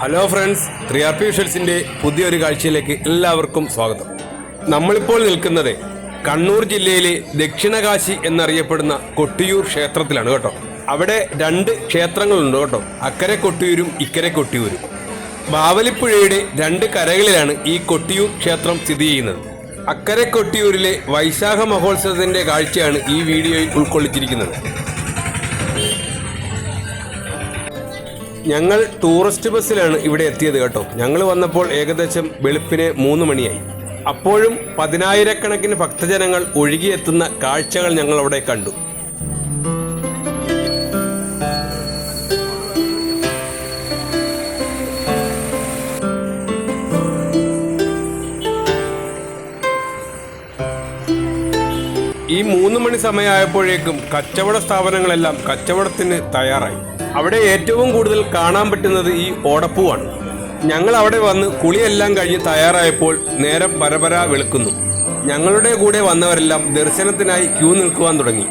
Hello friends three R P വിഷൽസിന്റെ പുതിയൊരു കാഴ്ചയിലേക്ക് എല്ലാവർക്കും സ്വാഗതം. നമ്മളിപ്പോൾ നിൽക്കുന്നത് കണ്ണൂർ ജില്ലയിലെ ദക്ഷിണകാശി എന്നറിയപ്പെടുന്ന കൊട്ടിയൂർ ക്ഷേത്രത്തിലാണ് കേട്ടോ. അവിടെ രണ്ട് ക്ഷേത്രങ്ങളുണ്ട് കേട്ടോ. അക്കരെ കൊട്ടിയൂരും ഇക്കരെ കൊട്ടിയൂരും. ബാവലിപ്പുഴയുടെ രണ്ട് കരകളിലാണ് ഈ കൊട്ടിയൂർ ക്ഷേത്രം സ്ഥിതി ചെയ്യുന്നത്. അക്കരെ കൊട്ടിയൂരിലെ വൈശാഖ മഹോത്സവത്തിന്റെ കാഴ്ചയാണ് ഈ വീഡിയോയിൽ ഉൾക്കൊള്ളിച്ചിരിക്കുന്നത്. ഞങ്ങൾ ടൂറിസ്റ്റ് ബസ്സിലാണ് ഇവിടെ എത്തിയത് കേട്ടോ. ഞങ്ങൾ വന്നപ്പോൾ ഏകദേശം വെളുപ്പിന് മൂന്ന് മണിയായി. അപ്പോഴും പതിനായിരക്കണക്കിന് ഭക്തജനങ്ങൾ ഒഴുകിയെത്തുന്ന കാഴ്ചകൾ ഞങ്ങൾ അവിടെ കണ്ടു. മണി സമയമായപ്പോഴേക്കും കച്ചവട സ്ഥാപനങ്ങളെല്ലാം കച്ചവടത്തിന് തയ്യാറായി. അവിടെ ഏറ്റവും കൂടുതൽ കാണാൻ പറ്റുന്നത് ഈ ഓടപ്പൂവാണ്. ഞങ്ങൾ അവിടെ വന്ന് കുളിയെല്ലാം കഴിഞ്ഞ് തയ്യാറായപ്പോൾ നേരം പരപര വെളുക്കുന്നു. ഞങ്ങളുടെ കൂടെ വന്നവരെല്ലാം ദർശനത്തിനായി ക്യൂ നിൽക്കുവാൻ തുടങ്ങി.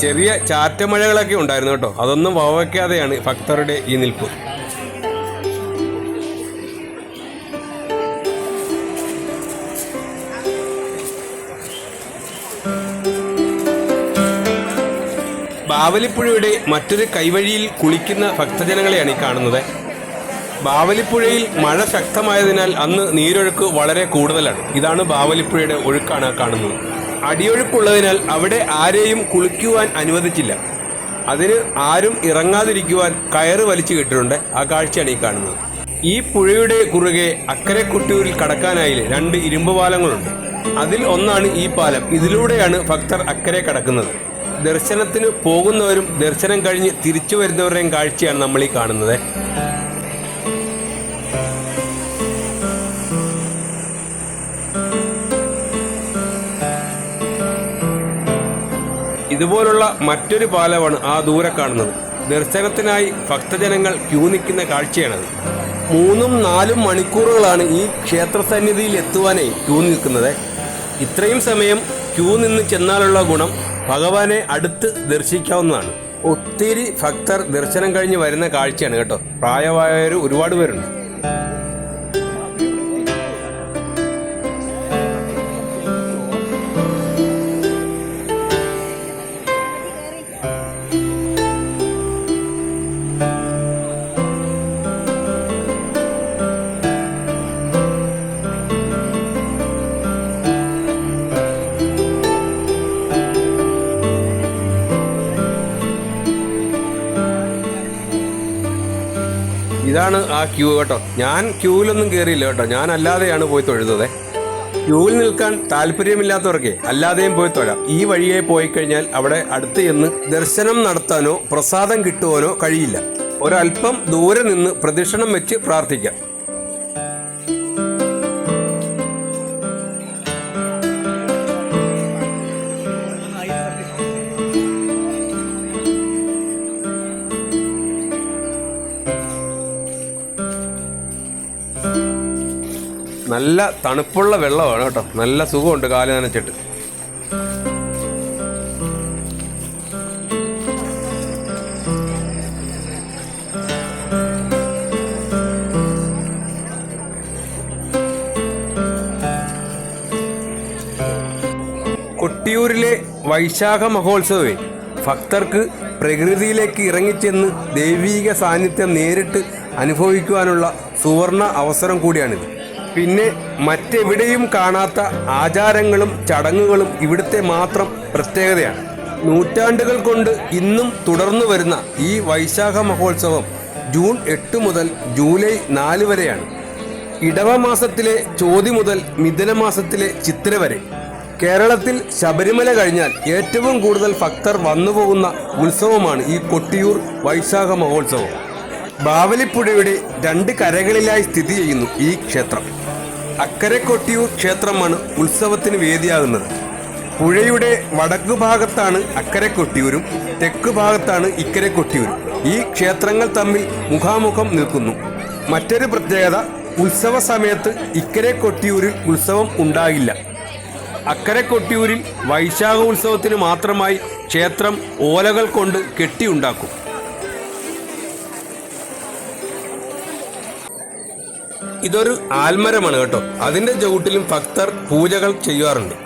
ചെറിയ ചാറ്റമഴകളൊക്കെ ഉണ്ടായിരുന്നു കേട്ടോ. അതൊന്നും വകവയ്ക്കാതെയാണ് ഭക്തരുടെ ഈ നിൽപ്പ്. ബാവലിപ്പുഴയുടെ മറ്റൊരു കൈവഴിയിൽ കുളിക്കുന്ന ഭക്തജനങ്ങളെയാണ് ഈ കാണുന്നത്. ബാവലിപ്പുഴയിൽ മഴ ശക്തമായതിനാൽ അന്ന് നീരൊഴുക്ക് വളരെ കൂടുതലാണ്. ഇതാണ് ബാവലിപ്പുഴയുടെ ഒഴുക്കാണ് കാണുന്നത്. അടിയൊഴുക്കുള്ളതിനാൽ അവിടെ ആരെയും കുളിക്കുവാൻ അനുവദിച്ചില്ല. അതിന് ആരും ഇറങ്ങാതിരിക്കുവാൻ കയറ് വലിച്ചു കെട്ടിട്ടുണ്ട്. ആ കാഴ്ചയാണ് ഈ കാണുന്നത്. ഈ പുഴയുടെ കുറുകെ അക്കരെ കുട്ടിയൂരിൽ കടക്കാനായി രണ്ട് ഇരുമ്പ് പാലങ്ങളുണ്ട്. അതിൽ ഒന്നാണ് ഈ പാലം. ഇതിലൂടെയാണ് ഭക്തർ അക്കരെ കടക്കുന്നത്. ദർശനത്തിന് പോകുന്നവരും ദർശനം കഴിഞ്ഞ് തിരിച്ചു വരുന്നവരുടെയും കാഴ്ചയാണ് നമ്മൾ ഈ കാണുന്നത്. ഇതുപോലുള്ള മറ്റൊരു പാലമാണ് ആ ദൂരെ കാണുന്നത്. ദർശനത്തിനായി ഭക്തജനങ്ങൾ ക്യൂ നിൽക്കുന്ന കാഴ്ചയാണത്. മൂന്നും നാലും മണിക്കൂറുകളാണ് ഈ ക്ഷേത്ര സന്നിധിയിൽ എത്തുവാനേ ക്യൂ നിൽക്കുന്നത്. ഇത്രയും സമയം ക്യൂ നിന്ന് ചെന്നാലുള്ള ഗുണം ഭഗവാനെ അടുത്ത് ദർശിക്കാവുന്നതാണ്. ഒത്തിരി ഭക്തർ ദർശനം കഴിഞ്ഞ് വരുന്ന കാഴ്ചയാണ് കേട്ടോ. പ്രായമായവർ ഒരുപാട് പേരുണ്ട്. ഇതാണ് ആ ക്യൂ കേട്ടോ. ഞാൻ ക്യൂവിലൊന്നും കയറിയില്ല കേട്ടോ. ഞാൻ അല്ലാതെയാണ് പോയി തൊഴുതത്. ക്യൂവിൽ നിൽക്കാൻ താല്പര്യമില്ലാത്തവർക്ക് അല്ലാതെയും പോയി തൊഴാം. ഈ വഴിയെ പോയി കഴിഞ്ഞാൽ അവിടെ അടുത്ത് ചെന്ന് ദർശനം നടത്താനോ പ്രസാദം കിട്ടുവാനോ കഴിയില്ല. ഒരൽപ്പം ദൂരെ നിന്ന് പ്രദക്ഷിണം വെച്ച് പ്രാർത്ഥിക്കാം. നല്ല തണുപ്പുള്ള വെള്ളമാണ് കേട്ടോ. നല്ല സുഖമുണ്ട് കാൽ നനച്ചിട്ട്. കൊട്ടിയൂരിലെ വൈശാഖ മഹോത്സവേ ഭക്തർക്ക് പ്രകൃതിയിലേക്ക് ഇറങ്ങിച്ചെന്ന് ദൈവീക സാന്നിധ്യം നേരിട്ട് അനുഭവിക്കുവാനുള്ള സുവർണ അവസരം കൂടിയാണിത്. പിന്നെ മറ്റെവിടെയും കാണാത്ത ആചാരങ്ങളും ചടങ്ങുകളും ഇവിടുത്തെ മാത്രം പ്രത്യേകതയാണ്. നൂറ്റാണ്ടുകൾ കൊണ്ട് ഇന്നും തുടർന്നു വരുന്ന ഈ വൈശാഖ മഹോത്സവം ജൂൺ എട്ട് മുതൽ ജൂലൈ നാല് വരെയാണ്. ഇടവ മാസത്തിലെ ചോതി മുതൽ മിഥുന മാസത്തിലെ ചിത്ര വരെ. കേരളത്തിൽ ശബരിമല കഴിഞ്ഞാൽ ഏറ്റവും കൂടുതൽ ഭക്തർ വന്നുപോകുന്ന ഉത്സവമാണ് ഈ കൊട്ടിയൂർ വൈശാഖ മഹോത്സവം. ബാവലിപ്പുഴയുടെ രണ്ട് കരകളിലായി സ്ഥിതി ചെയ്യുന്നു ഈ ക്ഷേത്രം. അക്കരെ കൊട്ടിയൂർ ക്ഷേത്രമാണ് ഉത്സവത്തിന് വേദിയാകുന്നത്. പുഴയുടെ വടക്കു ഭാഗത്താണ് അക്കരെ കൊട്ടിയൂരും തെക്ക് ഭാഗത്താണ് ഇക്കരെ കൊട്ടിയൂരും ഈ ക്ഷേത്രങ്ങൾ തമ്മിൽ മുഖാമുഖം നിൽക്കുന്നു. മറ്റൊരു പ്രത്യേകത ഉത്സവ സമയത്ത് ഇക്കരെ കൊട്ടിയൂരിൽ ഉത്സവം ഉണ്ടാകില്ല. അക്കരെ കൊട്ടിയൂരിൽ വൈശാഖ ഉത്സവത്തിന് മാത്രമായി ക്ഷേത്രം ഓലകൾ കൊണ്ട് കെട്ടിയുണ്ടാക്കും. ഇതൊരു ആൽമരമാണ് കേട്ടോ. അതിന്റെ ചുവട്ടിലും ഭക്തർ പൂജകൾ ചെയ്യാറുണ്ട്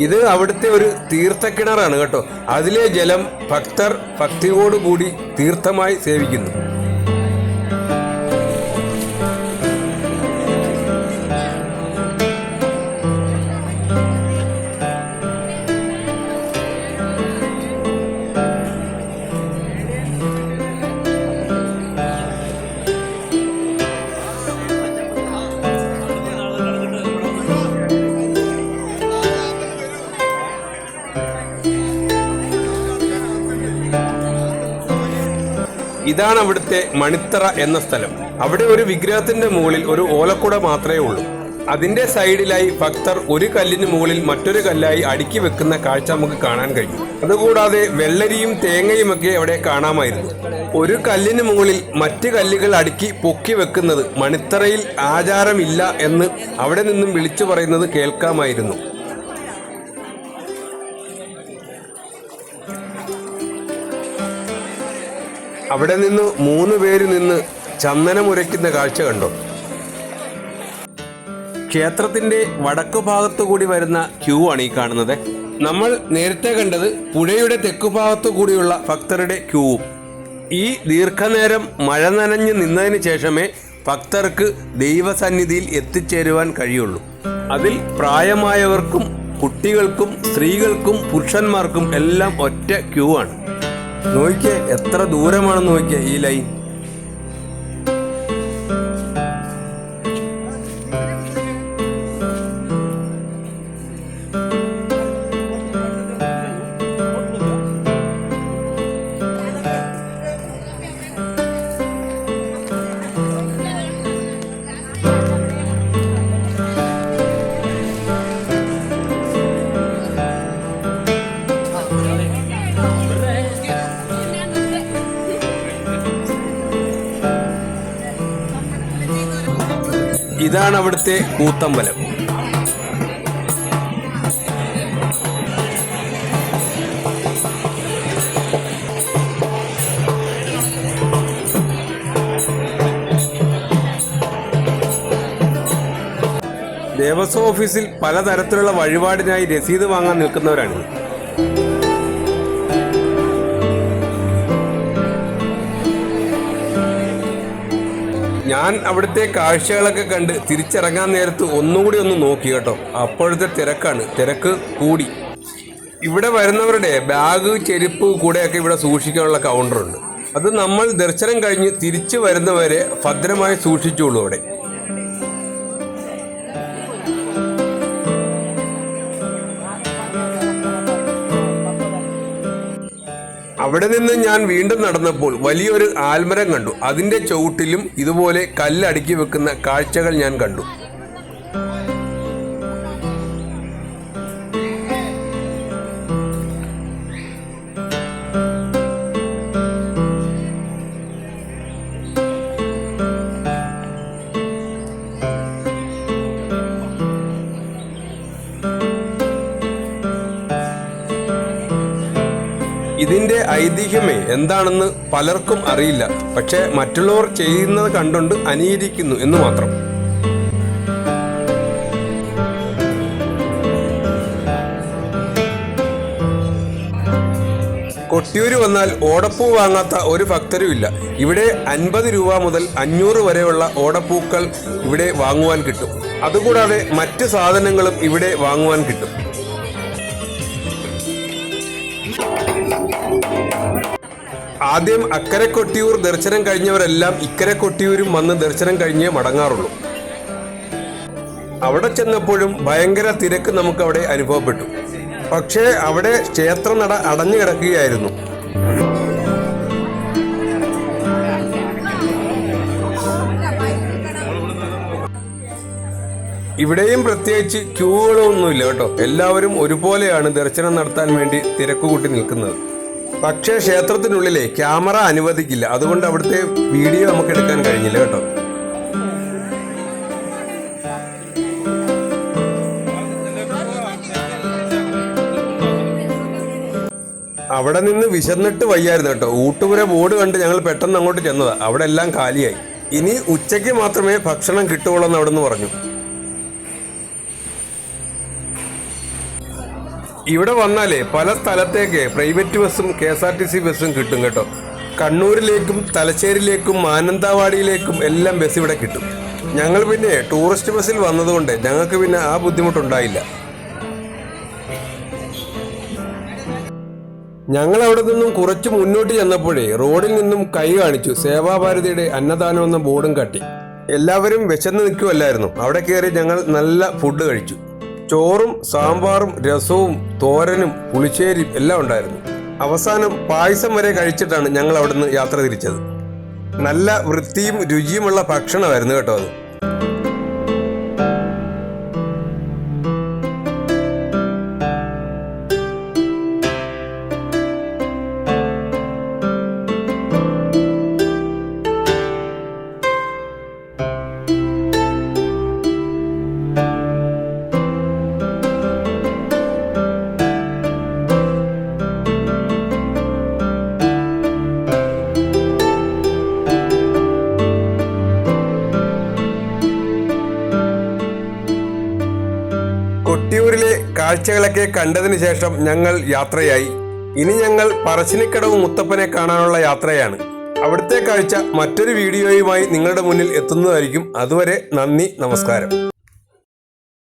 ഇത് അവിടുത്തെ ഒരു തീർത്ഥക്കിണറാണ് കേട്ടോ. അതിലെ ജലം ഭക്തർ ഭക്തിയോടുകൂടി തീർത്ഥമായി സേവിക്കുന്നു. ഇതാണ് അവിടുത്തെ മണിത്തറ എന്ന സ്ഥലം. അവിടെ ഒരു വിഗ്രഹത്തിന്റെ മുകളിൽ ഒരു ഓലക്കുട മാത്രമേ ഉള്ളൂ. അതിന്റെ സൈഡിലായി ഭക്തർ ഒരു കല്ലിന് മുകളിൽ മറ്റൊരു കല്ലായി അടുക്കി വെക്കുന്ന കാഴ്ച നമുക്ക് കാണാൻ കഴിയും. അതുകൂടാതെ വെള്ളരിയും തേങ്ങയും ഒക്കെ അവിടെ കാണാമായിരുന്നു. ഒരു കല്ലിന് മുകളിൽ മറ്റ് കല്ലുകൾ അടുക്കി പൊക്കി വെക്കുന്നത് മണിത്തറയിൽ ആചാരമില്ല എന്ന് അവിടെ നിന്നും വിളിച്ചു പറയുന്നത് കേൾക്കാമായിരുന്നു. അവിടെ നിന്ന് മൂന്ന് പേര് നിന്ന് ചന്ദനം ചന്ദനമുരയ്ക്കുന്ന കാഴ്ച കണ്ടോ? ക്ഷേത്രത്തിന്റെ വടക്കു ഭാഗത്തു കൂടി വരുന്ന ക്യൂ ആണ് ഈ കാണുന്നത്. നമ്മൾ നേരത്തെ കണ്ടത് പുഴയുടെ തെക്കു ഭാഗത്തു കൂടിയുള്ള ഭക്തരുടെ ക്യൂവും ഈ ദീർഘനേരം മഴ നനഞ്ഞു നിന്നതിന് ശേഷമേ ഭക്തർക്ക് ദൈവസന്നിധിയിൽ എത്തിച്ചേരുവാൻ കഴിയുള്ളൂ. അതിൽ പ്രായമായവർക്കും കുട്ടികൾക്കും സ്ത്രീകൾക്കും പുരുഷന്മാർക്കും എല്ലാം ഒറ്റ ക്യൂ ആണ്. നോക്കിയേ എത്ര ദൂരമാണെന്ന് നോക്കിയേ ഈ ലൈൻ. ഇതാണ് അവിടുത്തെ കൂത്തമ്പലം. ദേവസ്വം ഓഫീസിൽ പലതരത്തിലുള്ള വഴിപാടിനായി രസീത് വാങ്ങാൻ നിൽക്കുന്നവരാണ്. ഞാൻ അവിടുത്തെ കാഴ്ചകളൊക്കെ കണ്ട് തിരിച്ചിറങ്ങാൻ നേരത്ത് ഒന്നുകൂടി ഒന്ന് നോക്കി കേട്ടോ. അപ്പോഴത്തെ തിരക്കാണ്. തിരക്ക് കൂടി. ഇവിടെ വരുന്നവരുടെ ബാഗ് ചെരുപ്പ് കൂടെയൊക്കെ ഇവിടെ സൂക്ഷിക്കാനുള്ള കൗണ്ടറുണ്ട് അത് നമ്മൾ ദർശനം കഴിഞ്ഞ് തിരിച്ചു വരുന്നവരെ ഭദ്രമായി സൂക്ഷിച്ചുള്ളൂ അവിടെ. അവിടെ നിന്ന് ഞാൻ വീണ്ടും നടന്നപ്പോൾ വലിയൊരു ആൽമരം കണ്ടു. അതിന്റെ ചുവട്ടിലും ഇതുപോലെ കല്ലടുക്കി വെക്കുന്ന കാഴ്ചകൾ ഞാൻ കണ്ടു. ഐതിഹ്യമേ എന്താണെന്ന് പലർക്കും അറിയില്ല. പക്ഷേ മറ്റുള്ളവർ ചെയ്യുന്നത് കണ്ടുകൊണ്ട് അനുകരിക്കുന്നു എന്ന് മാത്രം. കൊട്ടിയൂര് വന്നാൽ ഓടപ്പൂ വാങ്ങാത്ത ഒരു ഭക്തരും ഇല്ല. ഇവിടെ അൻപത് രൂപ മുതൽ അഞ്ഞൂറ് വരെയുള്ള ഓടപ്പൂക്കൾ ഇവിടെ വാങ്ങുവാൻ കിട്ടും. അതുകൂടാതെ മറ്റ് സാധനങ്ങളും ഇവിടെ വാങ്ങുവാൻ കിട്ടും. ആദ്യം അക്കരെ കൊട്ടിയൂർ ദർശനം കഴിഞ്ഞവരെല്ലാം ഇക്കരെ കൊട്ടിയൂരും വന്ന് ദർശനം കഴിഞ്ഞേ മടങ്ങാറുള്ളൂ. അവിടെ ചെന്നപ്പോഴും ഭയങ്കര തിരക്ക് നമുക്ക് അവിടെ അനുഭവപ്പെട്ടു. പക്ഷേ അവിടെ ക്ഷേത്ര നട അടഞ്ഞു കിടക്കുകയായിരുന്നു. ഇവിടെയും പ്രത്യേകിച്ച് ക്യൂകളൊന്നുമില്ല കേട്ടോ. എല്ലാവരും ഒരുപോലെയാണ് ദർശനം നടത്താൻ വേണ്ടി തിരക്കുകൂട്ടി നിൽക്കുന്നത്. പക്ഷേ ക്ഷേത്രത്തിനുള്ളിലെ ക്യാമറ അനുവദിക്കില്ല. അതുകൊണ്ട് അവിടുത്തെ വീഡിയോ നമുക്ക് എടുക്കാൻ കഴിഞ്ഞില്ല കേട്ടോ. അവിടെ നിന്ന് വിശന്നിട്ട് വയ്യായിരുന്നു കേട്ടോ. ഊട്ടുപുര ബോർഡ് കണ്ട് ഞങ്ങൾ പെട്ടെന്ന് അങ്ങോട്ട് ചെന്നതാണ് അവിടെ എല്ലാം കാലിയായി. ഇനി ഉച്ചയ്ക്ക് മാത്രമേ ഭക്ഷണം കിട്ടുകയുള്ളൂ എന്ന് അവിടെ നിന്ന് പറഞ്ഞു. ഇവിടെ വന്നാലേ പല സ്ഥലത്തേക്ക് പ്രൈവറ്റ് ബസ്സും K S R T C ബസ്സും കിട്ടും കേട്ടോ. കണ്ണൂരിലേക്കും തലശ്ശേരിയിലേക്കും മാനന്തവാടിയിലേക്കും എല്ലാം ബസ് ഇവിടെ കിട്ടും. ഞങ്ങൾ പിന്നെ ടൂറിസ്റ്റ് ബസ്സിൽ വന്നതുകൊണ്ട് ഞങ്ങൾക്ക് പിന്നെ ആ ബുദ്ധിമുട്ടുണ്ടായില്ല. ഞങ്ങൾ അവിടെ നിന്നും കുറച്ച് മുന്നോട്ട് ചെന്നപ്പോഴേ റോഡിൽ നിന്നും കൈ കാണിച്ചു സേവാഭാരതിയുടെ അന്നദാനം എന്ന ബോർഡും കട്ടി. എല്ലാവരും വിശന്ന് നിൽക്കുമല്ലായിരുന്നു അവിടെ കയറി ഞങ്ങൾ നല്ല ഫുഡ് കഴിച്ചു. ചോറും സാമ്പാറും രസവും തോരനും പുളിശ്ശേരിയും എല്ലാം ഉണ്ടായിരുന്നു. അവസാനം പായസം വരെ കഴിച്ചിട്ടാണ് ഞങ്ങൾ അവിടുന്ന് യാത്ര തിരിച്ചത്. നല്ല വൃത്തിയും രുചിയുമുള്ള ഭക്ഷണമായിരുന്നു കേട്ടോ അത്. കാഴ്ചകളൊക്കെ കണ്ടതിന് ശേഷം ഞങ്ങൾ യാത്രയായി. ഇനി ഞങ്ങൾ പറശ്ശിനിക്കടവ് മുത്തപ്പനെ കാണാനുള്ള യാത്രയാണ്. അവിടുത്തെ കാഴ്ച മറ്റൊരു വീഡിയോയുമായി നിങ്ങളുടെ മുന്നിൽ എത്തുന്നതായിരിക്കും. അതുവരെ നന്ദി നമസ്കാരം.